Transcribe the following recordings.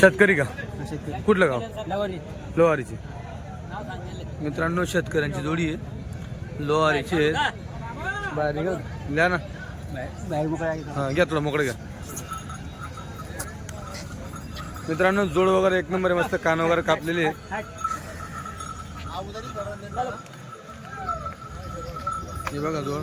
शेतकरी का? कुठलं गाव? लोहारीची. मित्रांनो शेतकऱ्यांची जोडी आहे. लोहारीची आहे बाहेर. द्या ना. हां घ्या तुला मोकळे घ्या. मित्रांनो जोड वगैरे एक नंबर मस्त कान वगैरे कापलेले आहे हे बघा जोड.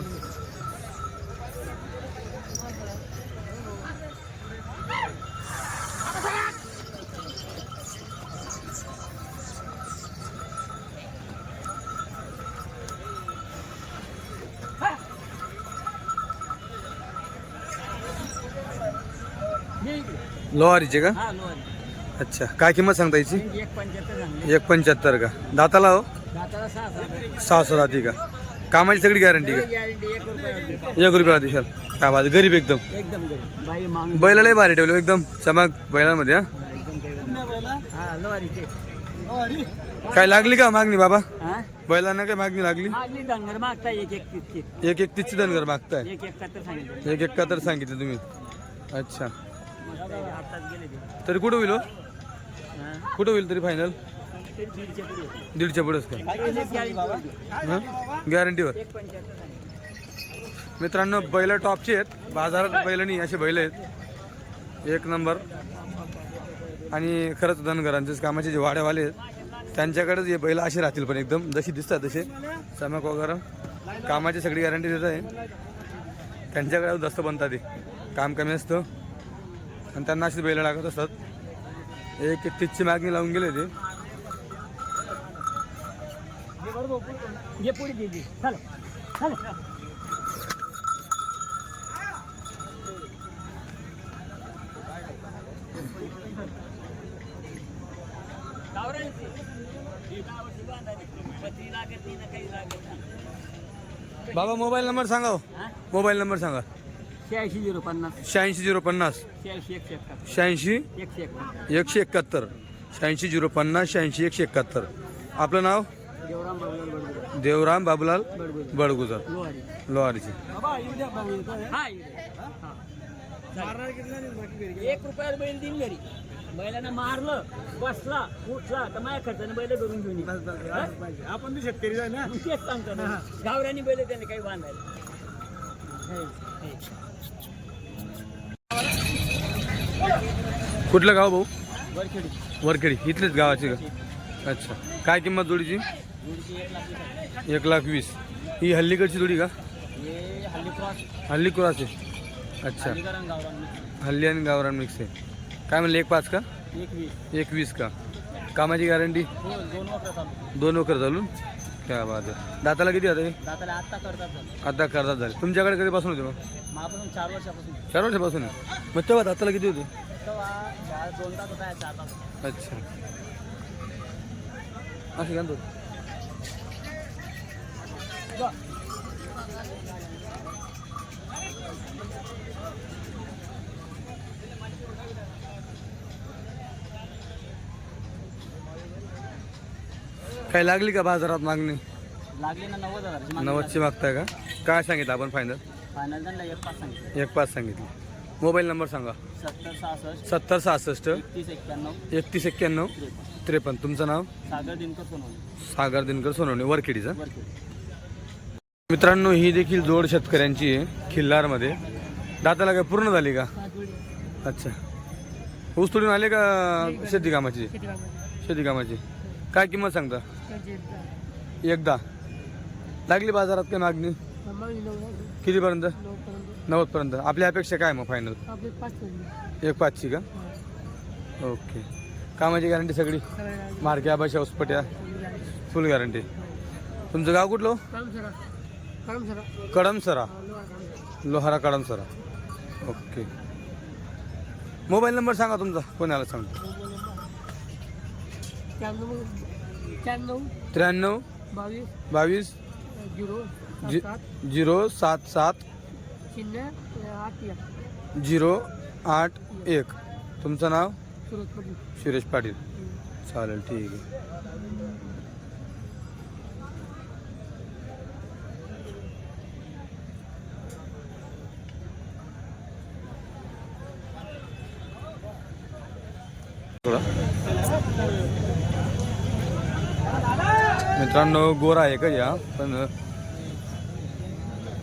लोहारीचे का? हा अच्छा. काय किंमत सांगता याची? एक पंच्याहत्तर एक का? दाताला हो? दाताला सहा सहा सहा सहा दाती का? कामाची सगळी गॅरंटी का? गॅरंटी एक रुपया एक दिशाल काय बात गरीब एकदम. एकदम गरीब. बाई माणूस. बैलालाही भारी ठेवलं एकदम. चमक बैलामध्ये हा? एकदम गरीब. हा लोअरीचे काय लागली का मागणी बाबा? हा? बैलांना काय मागणी लागली? मागली मागता एक एक तितकी एक एक तीसची धनगर मागताय. एक एकाहत्तर सांगितलं. एक एकाहत्तर सांगितलं तुम्ही. अच्छा. तरी कुठं होईल हो? कुठं होईल तरी फायनल. दीडच्या पुढेच का. गॅरंटीवर सांगितलं. मित्रांनो बैल टॉपचे आहेत. बाजारात बैल नाही असे बैल आहेत. एक नंबर. आणि खरंच धनगरांचेच कामाचे जे वाड्यावाले आहेत त्यांच्याकडेच हे बैल असे राहतील पण एकदम. जशी दिसतात तसे. चमक वगैरे. कामाची सगळी गॅरंटी देत आहे. त्यांच्याकडे जास्त बनतात ते काम कमी असतं. आणि त्यांना अशीच बैल लागत असतात एक एक तीसची मागणी लावून गेले ते. बाबा मोबाईल नंबर सांगा. हा? मोबाईल नंबर सांगा शहाऐंशी झिरो पन्नास. शहाऐंशी झिरो पन्नास. शहाऐंशी एकशे एकाहत्तर. शहाऐंशी? एकशे एकाहत्तर. एकशे एकाहत्तर. शहाऐंशी झिरो पन्नास शहाऐंशी एकशे एकाहत्तर. आपलं नाव? देवराम बाबूलाल बडगुडे देवराम बाबूलाल बडगुजर. लोहारी. लोहारीचे. हा येऊ. हा. एक रुपयात बैल दिन घरी. बैलानं मारलं बसला उठला तर माझ्या खर्चाने बैल धरून घेऊन ये. हा? आपण शेतकरी आहे ना. मग तेच सांगतो. ना गावरानी बैल त्याने काही बांधायला. कुठलं गाव भाऊ? वरखेडी. वरखेडी इथलेच गावाचे का? अच्छा. काय किंमत जोडीची? एक लाख वीस. ही हल्लीकडची जोडी का? हल्ली क्रॉस आहे अच्छा. हल्ली आणि गावरान मिक्स आहे. काय म्हणलं एक पाच का? एक वीस. का? कामाची गॅरंटी हो दोन वखर चालून काय बात आहे दाताला किती आता दाताला आत्ता करतात झालं. आता करतात झाले. तुमच्याकडे कधीपासून होते मग? चार वर्षापासून. चार वर्षापासून? आहे. मग तेव्हा दाताला किती होते? तेव्हा चार दोन तास होता. चार तास अच्छा असं घालतो काय लागली का बाजारात मागणी? लागले ना नव्वद हजार. नव्वदची मागताय का? काय सांगितलं आपण फायनल? फायनल त्यांना एक पाच सांगितलं. एक पाच सांगितली. मोबाईल नंबर सांगा. सत्तर सहासष्ट सत्तर सहासष्ट तीस एक्क्याण्णव एकतीस एक्क्याण्णव त्रेपन्न. त्रेपन्न. तुमचं नाव? सागर दिनकर सोनवणे. सागर दिनकर सोनवणे. वरखेडीचं? वरखेडी. मित्रांनो ही देखील जोड शेतकऱ्यांची आहे खिल्लारमध्ये. दाताला काय पूर्ण झाली का? अच्छा. ऊस तोडून आले का शेती कामाची. शेती कामाची. काय किंमत सांगता? एकदा. लागली बाजारात काय मागणी? कितीपर्यंत? नव्वदपर्यंत. आपल्या अपेक्षा काय मग फायनल एक पाचची का? ओके. कामाची गॅरंटी सगळी? मार्क्या बशा उसपट्या फुल गॅरंटी तुमचं गाव कुठलं हो? Kadamsara Lohara Kadamsara okay. Mobile number सांगा तुमचा. कोणाला सांगतो? त्र्याण्णव बावीस बावीस झिरो झिरो सात सात. शून्य आठ एक. झिरो आठ एक. तुमचं नाव? सुरत सुरेश पाटील. चालेल ठीक आहे. थोडा. मित्रांनो गोरा आहे का या? पण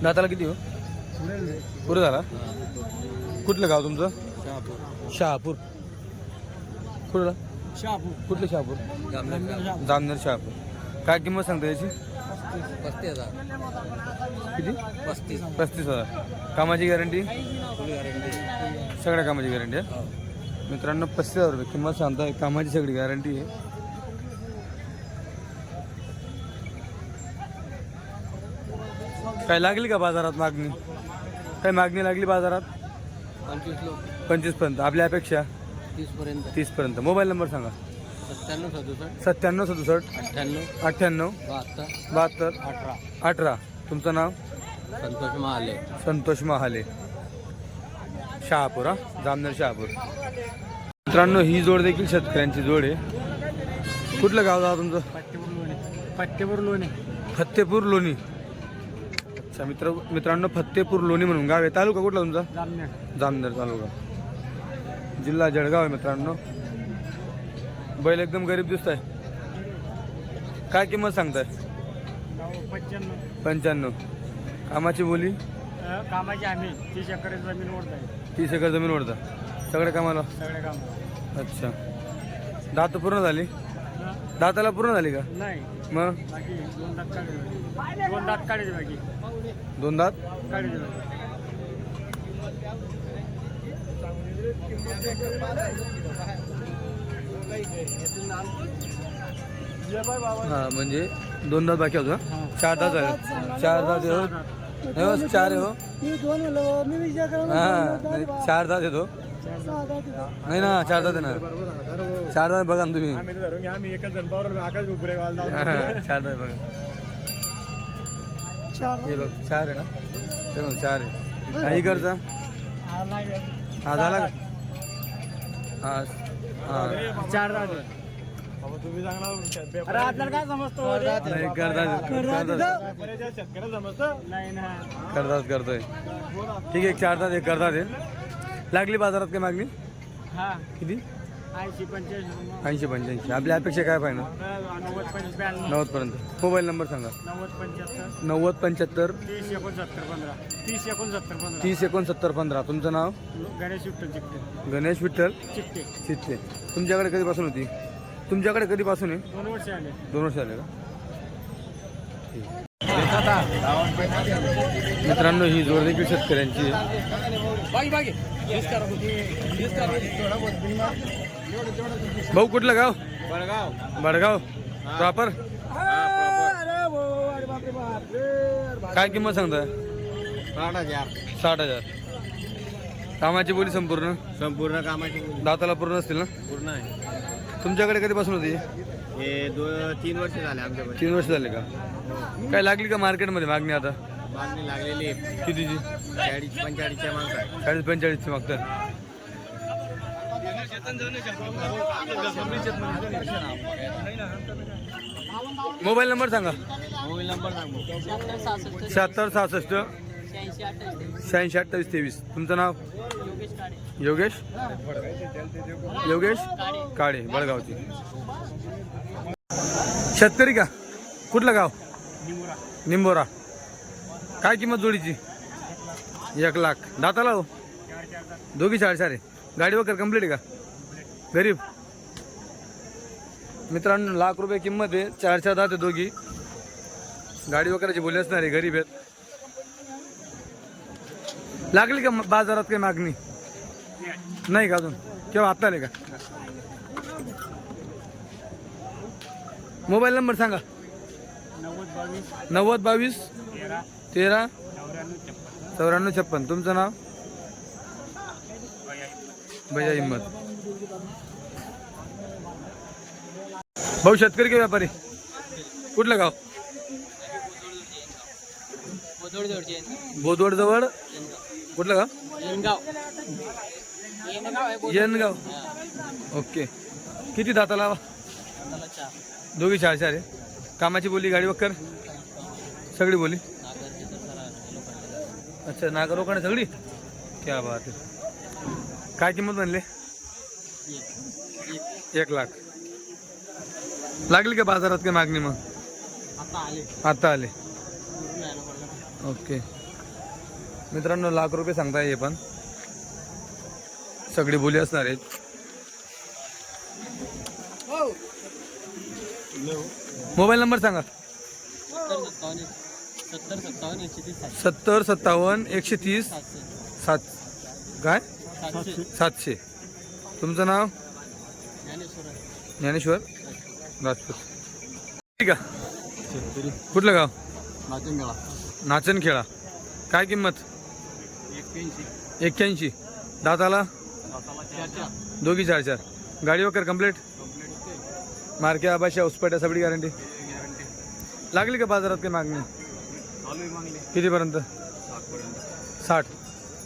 दाताला किती हो? पुरं झाला? कुठलं गाव तुमचं? शहापूर. कुठलं? कुठलं शहापूर? जामनेर शहापूर. काय किंमत सांगता याची? पस्तीस हजार किती? पस्तीस पस्तीस हजार. कामाची गॅरंटी? सगळ्या कामाची गॅरंटी आहे. मित्रांनो पस्तीस हजार रुपये किंमत सांगता कामाची सगळी गॅरंटी आहे. काय लागली का बाजारात मागणी? काय मागणी लागली बाजारात? पंचवीस लोक. पर्यंत. आपल्या अपेक्षा? तीस पर्यंत. तीस पर्यंत. मोबाईल नंबर सांगा. सत्त्याण्णव सदुसष्ट. सत्त्याण्णव सदुसष्ट. अठ्ठ्याण्णव. अठ्ठ्याण्णव. बहात्तर. बहात्तर. अठरा. अठरा. तुमचं नाव? संतोष महाले. संतोष महाले. शहापूर हा? जामनेर शहापूर. मित्रांनो ही जोड देखील शेतकऱ्यांची जोड आहे. कुठलं गाव जावं तुमचं? पट्टेपूर लोणी. फत्तेपूर लोणी. अच्छा मित्र मित्रांनो फत्तेपूर लोणी म्हणून गाव आहे. तालुका कुठला तुमचा? जामनेर तालुका. जिल्हा जळगाव आहे मित्रांनो. बैल एकदम गरीब दिसत आहे काय किंमत सांगताय? पंच्याण्णव. पंच्याण्णव कामाची बोली? कामाची आम्ही. तीस एकर जमीन ओढत आहे तीस एकर जमीन ओढता. सगळ्या कामाला? सगळे काम अच्छा. दात पूर्ण झाली? दाताला पूर्ण झाली का? नाही. मग? दोन दात? काढायचे दोन दात काढायचे बाकी दोन दात काढायचे बाकी हा म्हणजे दोन दात बाकी होतो? चार दात झाले चार दात हो हो, चार हो चार दात येतो. नाही ना चार येणार चार दात बघा ना तुम्ही आम्ही एकच जण पावर आकाश गुरे हा, बघा हे बघ चार आहे ना ते बघ चार आहे काही करता हा। झाला का हा हा। चार तुम्ही आपल्याला काय समजतो करतात करतोय ठीक आहे चार तास एक करतात हे लागली बाजारात काय मागणी? हा. किती? ऐंशी पंच्याऐंशी ऐंशी पंच्याऐंशी. आपल्या अपेक्षा काय पाहिजे? नव्वद पर्यंत. मोबाईल नंबर सांगा. नव्वद पंच्याहत्तर. नव्वद पंच्याहत्तर. तीस एकोणसत्तर पंधरा. तीस एकोणसत्तर पंधरा. तीस एकोणसत्तर पंधरा. तुमचं नाव? गणेश विठ्ठल चिकटे गणेश विठ्ठल चिकटे चित्ते तुमच्याकडे कधीपासून होती? तुमच्याकडे कधीपासून आहे? दोन वर्ष आले. दोन वर्ष झाले का? मित्रांनो ही जोड देखील शेतकऱ्यांची भाऊ कुठलं गाव? बडगाव. प्रॉपर? काय किंमत सांगताय आठ हजार. साठ हजार. कामाची बोली संपूर्ण? संपूर्ण कामाची दाताला पूर्ण असतील ना? पूर्ण आहे. तुमच्याकडे कधीपासून होती? हे दो तीन वर्ष झाले आमच्याकडे. तीन वर्ष झाले का? काय लागली का मार्केटमध्ये मागणी आता? मागणी लागलेली आहे. कितीची? चाळीस पंचेचाळीसच्या मागचा आहे. चाळीस पंचेचाळीसची मागतात मोबाईल नंबर सांगा. मोबाईल नंबर सांगू. शहात्तर सहासष्ट. शहाऐंशी अठ्ठावीस तेवीस. तुमचं नाव? योगेश. योगेश? काळे. बळगावची शेतकरी का? कुठलं गाव? निंबोरा. काय किंमत जोडीची? एक लाख. दाताला हो? दोघी चार चार आहे. गाडी वगैरे कंप्लीट आहे का? गरीब. मित्रांनो लाख रुपये किंमत आहे. चार चार दात दोघी. गाडी वगैरेची बोली असणार आहे गरीब आहेत. लागली का बाजारात काही मागणी? नाही का अजून? केव्हा आत्ता आले का? मोबाईल नंबर सांगा. नव्वद बावीस तेरा चौऱ्याण्णव छप्पन. तुमचं नाव? भैया हिंमत भाऊ शेतकरी के व्यापारी? कुठलं गाव? बोदवड जवळ कुठलं गाव? येनगाव ओके. किती दाता लावा दोघी चार चार आहे. कामाची बोली गाडी वक्कर? सगळी बोली? अच्छा नागरोकाने सगळी? क्या बात आहे. काय किंमत म्हणले? एक लाख. लागली का बाजारात काय मागणी मग? आता आले. आता आले ओके. मित्रांनो लाख रुपये सांगताय हे पण. सगळी बोली असणार आहेत. हो. मोबाईल नंबर सांगा. सत्तर सत्तावन्न एकशे तीस. सात. काय? सातशे. तुमचं नाव? ज्ञानेश्वर. राजपूत. ठीक आहे. कुठलं गाव? नाचून गेला नाचन खेळा काय किंमत? एक्क्याऐंशी. दाताला? दोघी चार चार. गाडी वगैरे कंप्लीट मार्के आबाशा उसपाट्या सगळी गॅरंटी गॅरंटी लागली का बाजारात काही मागणी? कितीपर्यंत? साठ.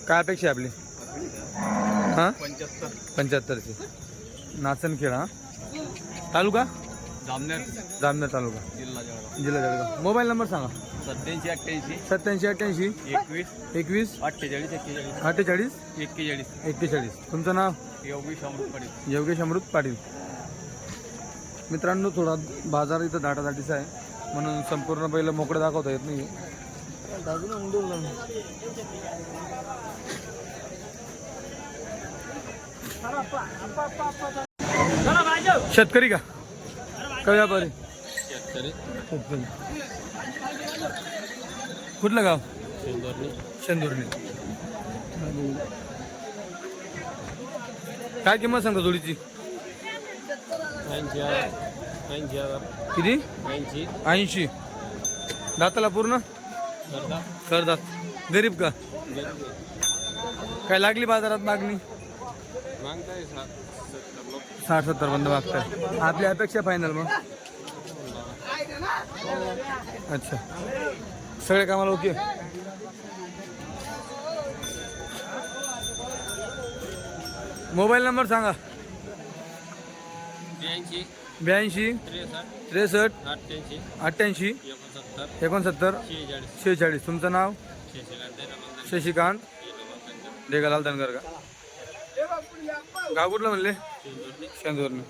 काय अपेक्षा आहे आपली? हां? पंच्याहत्तर. पंच्याहत्तरची. नाचन खेळा तालुका? जामनेर. जामनेर तालुका. जिल्हा जळगाव. मोबाईल नंबर सांगा. सत्याऐंशी अठ्ठ्याऐंशी. सत्याऐंशी अठ्ठ्याऐंशी. एकवीस. एकवीस. अठ्ठेचाळीस अठ्ठेचाळीस? एक्केचाळीस. एक्केचाळीस. तुमचं नाव? योगेश अमृत पाटील. योगेश अमृत पाटील. मित्रांनो थोडा बाजार इथं दाटादाटीचा आहे. म्हणून संपूर्ण पहिलं मोकळं दाखवता येत नाही. शेतकरी का? का व्यापारी? कुठलं गाव? शेंदुर्णी. काय किंमत सांगता जोडीची ऐंशी हजार ऐंशी हजार किती? ऐंशी. दाताला पूर्ण? करदात गरीब का? काय लागली बाजारात मागणी? साठ सत्तर बंद मागताय. आपली अपेक्षा फायनल मग? अच्छा. सगळे कामाला ओके? मोबाईल नंबर सांगा. ब्याऐंशी ब्याऐंशी त्रेसष्ट त्रेसष्ट अठ्ठ्याऐंशी अठ्ठ्याऐंशी एकोणसत्तर एकोणसत्तर शेहेचाळीस. शेहेचाळीस. तुमचं नाव? शशिकांत देगालाल धनगर का? गाव कुठलं म्हणले शेंदूरने